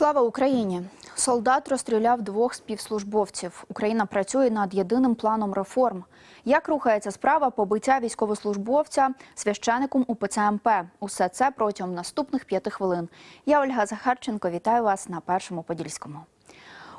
Слава Україні! Солдат розстріляв двох співслужбовців. Україна працює над єдиним планом реформ. Як рухається справа побиття військовослужбовця священиком УПЦ МП? Усе це протягом наступних п'яти хвилин. Я Ольга Захарченко. Вітаю вас на першому подільському.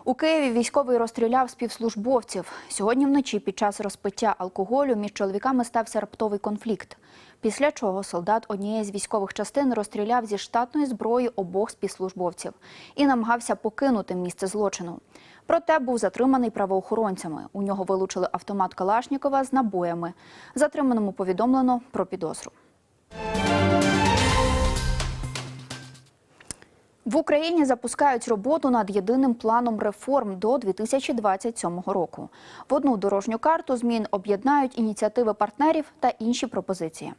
У Києві військовий розстріляв співслужбовців. Сьогодні вночі під час розпиття алкоголю між чоловіками стався раптовий конфлікт. Після чого солдат однієї з військових частин розстріляв зі штатної зброї обох співслужбовців і намагався покинути місце злочину. Проте був затриманий правоохоронцями. У нього вилучили автомат Калашнікова з набоями. Затриманому повідомлено про підозру. В Україні запускають роботу над єдиним планом реформ до 2027 року. В одну дорожню карту змін об'єднають ініціативи партнерів та інші пропозиції.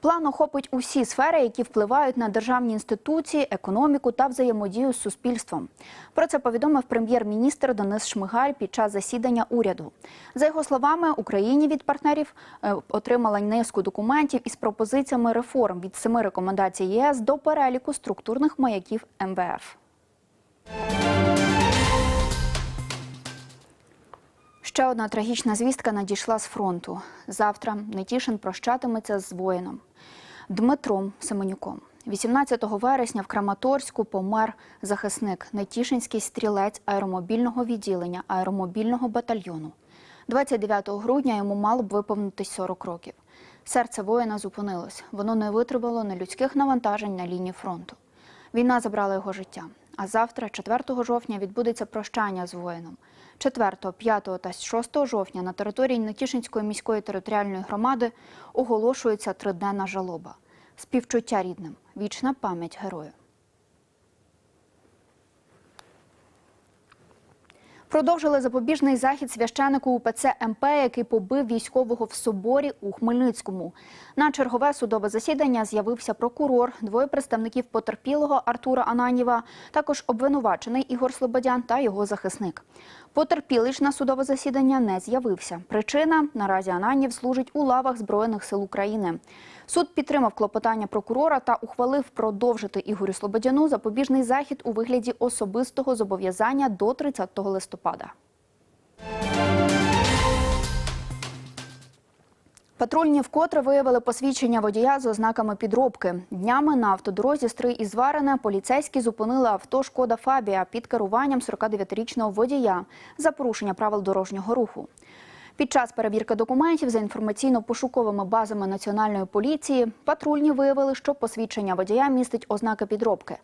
План охопить усі сфери, які впливають на державні інституції, економіку та взаємодію з суспільством. Про це повідомив прем'єр-міністр Денис Шмигаль під час засідання уряду. За його словами, Україні від партнерів е, отримала низку документів із пропозиціями реформ від семи рекомендацій ЄС до переліку структурних маяків МВФ. Ще одна трагічна звістка надійшла з фронту. Завтра Нетішин прощатиметься з воїном Дмитром Семенюком. 18 вересня в Краматорську помер захисник Нетішинський стрілець аеромобільного відділення аеромобільного батальйону. 29 грудня йому мало б виповнитись 40 років. Серце воїна зупинилось. Воно не витримало нелюдських навантажень на лінії фронту. Війна забрала його життя. А завтра, 4 жовтня, відбудеться прощання з воїном. 4, 5 та 6 жовтня на території Нетішинської міської територіальної громади оголошується триденна жалоба. Співчуття рідним. Вічна пам'ять герою. Продовжили запобіжний захід священику УПЦ МП, який побив військового в соборі у Хмельницькому. На чергове судове засідання з'явився прокурор, двоє представників потерпілого Артура Ананіва, також обвинувачений Ігор Слободян та його захисник. Потерпілий ж на судове засідання не з'явився. Причина наразі Ананів служить у лавах Збройних сил України. Суд підтримав клопотання прокурора та ухвалив продовжити Ігорю Слободяну запобіжний захід у вигляді особистого зобов'язання до 30 листопада. Патрульні вкотре виявили посвідчення водія з ознаками підробки. Днями на автодорозі Стрий із Варене поліцейські зупинили авто «Шкода Фабія» під керуванням 49-річного водія за порушення правил дорожнього руху. Під час перевірки документів за інформаційно-пошуковими базами національної поліції патрульні виявили, що посвідчення водія містить ознаки підробки.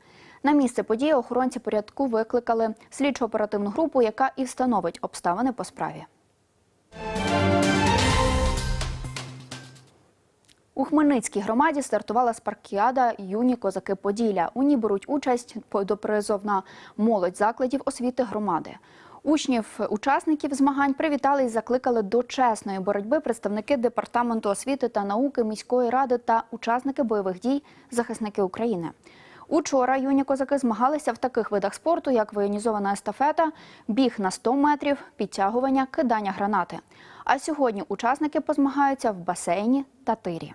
На місце події охоронці порядку викликали слідчо-оперативну групу, яка і встановить обставини по справі. У Хмельницькій громаді стартувала спаркіада Юні козаки Поділля. У ній беруть участь допризовна молодь закладів освіти громади. Учнів, учасників змагань привітали і закликали до чесної боротьби представники департаменту освіти та науки міської ради та учасники бойових дій захисники України. Учора юні козаки змагалися в таких видах спорту, як воєнізована естафета, біг на 100 метрів, підтягування, кидання гранати. А сьогодні учасники позмагаються в басейні та тирі.